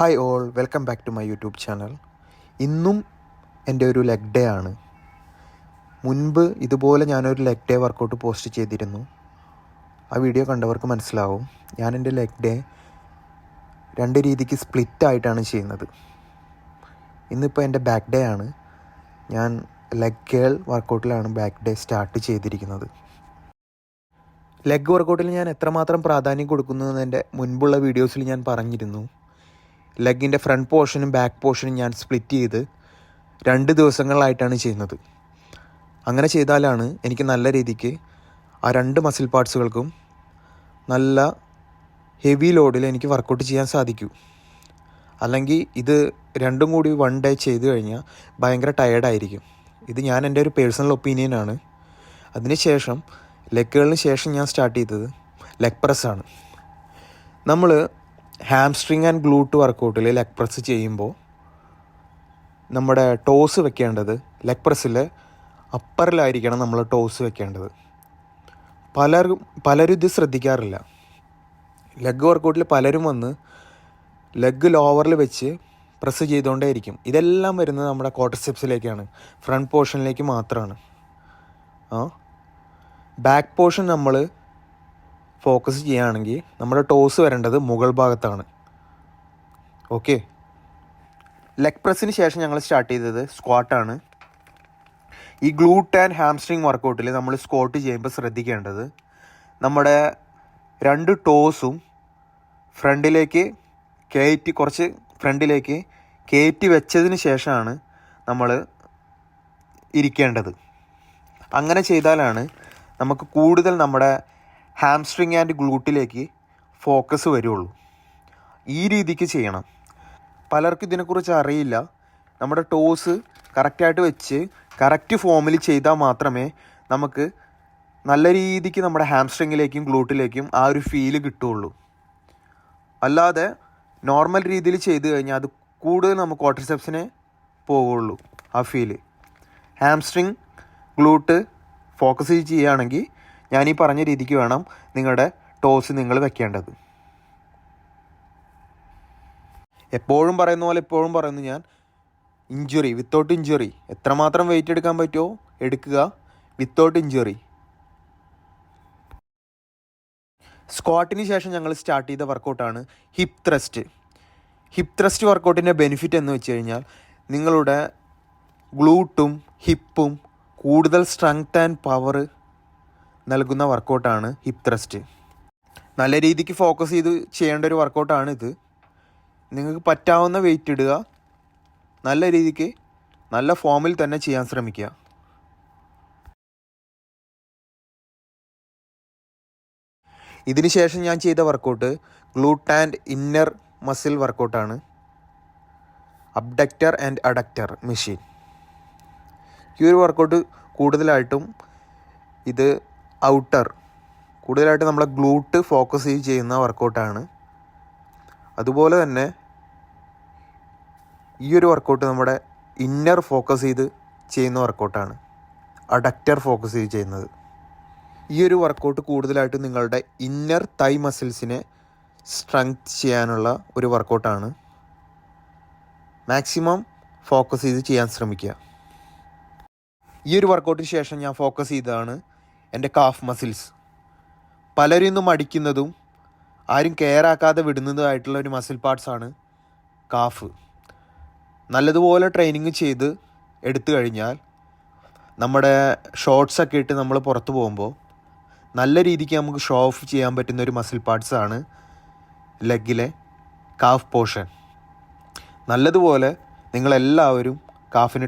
Hi all welcome back to my YouTube channel ഇന്നും എന്റെ ഒരു ലെഗ് ഡേ ആണ്. മുൻപ് ഇതുപോലെ ഞാനൊരു ലെഗ് ഡേ വർക്കൗട്ട് പോസ്റ്റ് ചെയ്തിരുന്നു. ആ വീഡിയോ കണ്ടവർക്ക് മനസ്സിലാവും. ഞാൻ എന്റെ ലെഗ് ഡേ രണ്ട് രീതിക്ക് സ്പ്ലിറ്റ് ആയിട്ടാണ് ചെയ്യുന്നത്. ഇന്നിപ്പോൾ എന്റെ ബാക്ക് ഡേ ആണ്. ഞാൻ ലെഗ് കേൾ വർക്കൗട്ടിലാണ് ബാക്ക് ഡേ സ്റ്റാർട്ട് ചെയ്തിരിക്കുന്നത്. ലെഗ് വർക്കൗട്ടിൽ ഞാൻ എത്രമാത്രം പ്രാധാന്യം കൊടുക്കുന്നു എന്റെ മുൻപുള്ള വീഡിയോസിൽ ഞാൻ പറഞ്ഞിരുന്നു. ലെഗിന്റെ ഫ്രണ്ട് പോർഷനും ബാക്ക് പോർഷനും ഞാൻ സ്പ്ലിറ്റ് ചെയ്ത് രണ്ട് ദിവസങ്ങളിലായിട്ടാണ് ചെയ്യുന്നത്. അങ്ങനെ ചെയ്താലാണ് എനിക്ക് നല്ല രീതിക്ക് ആ രണ്ട് മസിൽ പാർട്സുകൾക്കും നല്ല ഹെവി ലോഡിൽ എനിക്ക് വർക്കൗട്ട് ചെയ്യാൻ സാധിക്കൂ. അല്ലെങ്കിൽ ഇത് രണ്ടും കൂടി വൺ ഡേ ചെയ്ത് കഴിഞ്ഞാൽ ഭയങ്കര ടയേർഡായിരിക്കും ഇത് ഞാൻ എന്റെ ഒരു പേഴ്സണൽ ഒപ്പീനിയനാണ് അതിനുശേഷം ലെഗുകളിന് ശേഷം ഞാൻ സ്റ്റാർട്ട് ചെയ്തത് ലെഗ് പ്രസ്സാണ് നമ്മൾ ഹാംസ്ട്രിങ് ആൻഡ് ഗ്ലൂട്ട് വർക്കൗട്ടിൽ ലെഗ് പ്രസ് ചെയ്യുമ്പോൾ നമ്മുടെ ടോസ് വെക്കേണ്ടത് ലെഗ് പ്രസ്സിൽ അപ്പറിലായിരിക്കണം നമ്മൾ ടോസ് വെക്കേണ്ടത്. പലരും പലരും ഇത് ശ്രദ്ധിക്കാറില്ല. ലെഗ് വർക്കൗട്ടിൽ പലരും വന്ന് ലെഗ് ലോവറിൽ വെച്ച് പ്രസ് ചെയ്തുകൊണ്ടേയിരിക്കും ഇതെല്ലാം വരുന്നത് നമ്മുടെ ക്വാർട്ടർ സ്റ്റെപ്സിലേക്കാണ് ഫ്രണ്ട് പോർഷനിലേക്ക് മാത്രമാണ് ആ? ബാക്ക് പോർഷൻ നമ്മൾ ഫോക്കസ് ചെയ്യുകയാണെങ്കിൽ നമ്മുടെ ടോസ് വരേണ്ടത് മുകൾ ഭാഗത്താണ്. ഓക്കെ ലെഗ് പ്രസ്സിന് ശേഷം ഞങ്ങൾ സ്റ്റാർട്ട് ചെയ്തത് സ്ക്വാട്ടാണ് ഈ ഗ്ലൂട്ട് ആൻഡ് ഹാംസ്ട്രിങ് വർക്കൗട്ടിൽ നമ്മൾ സ്ക്വാട്ട് ചെയ്യുമ്പോൾ ശ്രദ്ധിക്കേണ്ടത് നമ്മുടെ രണ്ട് ടോസും ഫ്രണ്ടിലേക്ക് കയറ്റി കുറച്ച് ഫ്രണ്ടിലേക്ക് കയറ്റി വെച്ചതിന് ശേഷമാണ് നമ്മൾ ഇരിക്കേണ്ടത്. അങ്ങനെ ചെയ്താലാണ് നമുക്ക് കൂടുതൽ നമ്മുടെ ഹാംസ്ട്രിങ് ആൻഡ് ഗ്ലൂട്ടിലേക്ക് ഫോക്കസ് വരുള്ളൂ. ഈ രീതിക്ക് ചെയ്യണം. പലർക്കും ഇതിനെക്കുറിച്ച് അറിയില്ല. നമ്മുടെ ടോസ് കറക്റ്റായിട്ട് വെച്ച് കറക്റ്റ് ഫോമിൽ ചെയ്താൽ മാത്രമേ നമുക്ക് നല്ല രീതിക്ക് നമ്മുടെ ഹാംസ്ട്രിങ്ങിലേക്കും ഗ്ലൂട്ടിലേക്കും ആ ഒരു ഫീൽ കിട്ടുള്ളൂ. അല്ലാതെ നോർമൽ രീതിയിൽ ചെയ്ത് കഴിഞ്ഞാൽ അത് കൂടുതൽ നമുക്ക് ക്വാർട്ടർസെപ്സിനെ പോവുള്ളൂ ആ ഫീൽ ഹാംസ്ട്രിങ് ഗ്ലൂട്ട് ഫോക്കസ് ചെയ്യുകയാണെങ്കിൽ ഞാൻ ഈ പറഞ്ഞ രീതിക്ക് വേണം നിങ്ങളുടെ ടോസ് നിങ്ങൾ വെക്കേണ്ടത്. എപ്പോഴും പറയുന്ന പോലെ എപ്പോഴും പറയുന്നു ഞാൻ ഇഞ്ചുറി വിത്തൗട്ട് ഇഞ്ചുറി എത്രമാത്രം വെയിറ്റ് എടുക്കാൻ പറ്റുമോ എടുക്കുക വിത്തൗട്ട് ഇഞ്ചുറി സ്ക്വാട്ടിന് ശേഷം ഞങ്ങൾ സ്റ്റാർട്ട് ചെയ്ത വർക്കൗട്ടാണ് ഹിപ്പ് ത്രസ്റ്റ് ഹിപ്പ് ത്രസ്റ്റ് വർക്കൗട്ടിന്റെ ബെനിഫിറ്റ് എന്ന് വെച്ച് കഴിഞ്ഞാൽ നിങ്ങളുടെ ഗ്ലൂട്ടും ഹിപ്പും കൂടുതൽ സ്ട്രെങ്ത് ആൻഡ് പവർ നൽകുന്ന വർക്കൗട്ടാണ് ഹിപ് ത്രസ്റ്റ്. നല്ല രീതിക്ക് ഫോക്കസ് ചെയ്ത് ചെയ്യേണ്ട ഒരു വർക്കൗട്ടാണ് ഇത്. നിങ്ങൾക്ക് പറ്റാവുന്ന വെയിറ്റ് ഇടുക. നല്ല രീതിക്ക് നല്ല ഫോമിൽ തന്നെ ചെയ്യാൻ ശ്രമിക്കുക. ഇതിന് ശേഷം ഞാൻ ചെയ്ത workout glute and inner muscle വർക്കൗട്ടാണ് abductor and adductor machine ഈ ഒരു വർക്കൗട്ട് കൂടുതലായിട്ടും ഇത് ഔട്ടർ. കൂടുതലായിട്ട് നമ്മളെ ഗ്ലൂട്ട് ഫോക്കസ് ചെയ്യുന്ന വർക്കൗട്ടാണ്. അതുപോലെ തന്നെ ഈ ഒരു വർക്കൗട്ട് നമ്മുടെ ഇന്നർ ഫോക്കസ് ചെയ്ത് ചെയ്യുന്ന വർക്കൗട്ടാണ്. അഡക്റ്റർ ഫോക്കസ് ചെയ്ത് ചെയ്യുന്നത്. ഈ ഒരു വർക്കൗട്ട് കൂടുതലായിട്ട് നിങ്ങളുടെ ഇന്നർ തൈ മസിൽസിനെ സ്ട്രെങ്ത് ചെയ്യാനുള്ള ഒരു വർക്കൗട്ടാണ്. മാക്സിമം ഫോക്കസ് ചെയ്ത് ചെയ്യാൻ ശ്രമിക്കുക. ഈ ഒരു വർക്കൗട്ടിന് ശേഷം ഞാൻ ഫോക്കസ് ചെയ്തതാണ് എന്റെ കാഫ് മസിൽസ് പലരും ഇന്നും മടിക്കുന്നതും ആരും കെയർ ആക്കാതെ വിടുന്നതുമായിട്ടുള്ള ഒരു മസിൽ പാർട്സാണ് കാഫ് നല്ലതുപോലെ ട്രെയിനിങ് ചെയ്ത് എടുത്തു കഴിഞ്ഞാൽ നമ്മുടെ ഷോർട്സ് ഒക്കെ ഇട്ട് നമ്മൾ പുറത്തു പോകുമ്പോൾ നല്ല രീതിക്ക് നമുക്ക് ഷോ ഓഫ് ചെയ്യാൻ പറ്റുന്ന ഒരു മസിൽ പാർട്സാണ് ലെഗിലെ കാഫ് പോർഷൻ നല്ലതുപോലെ നിങ്ങളെല്ലാവരും കാഫിന്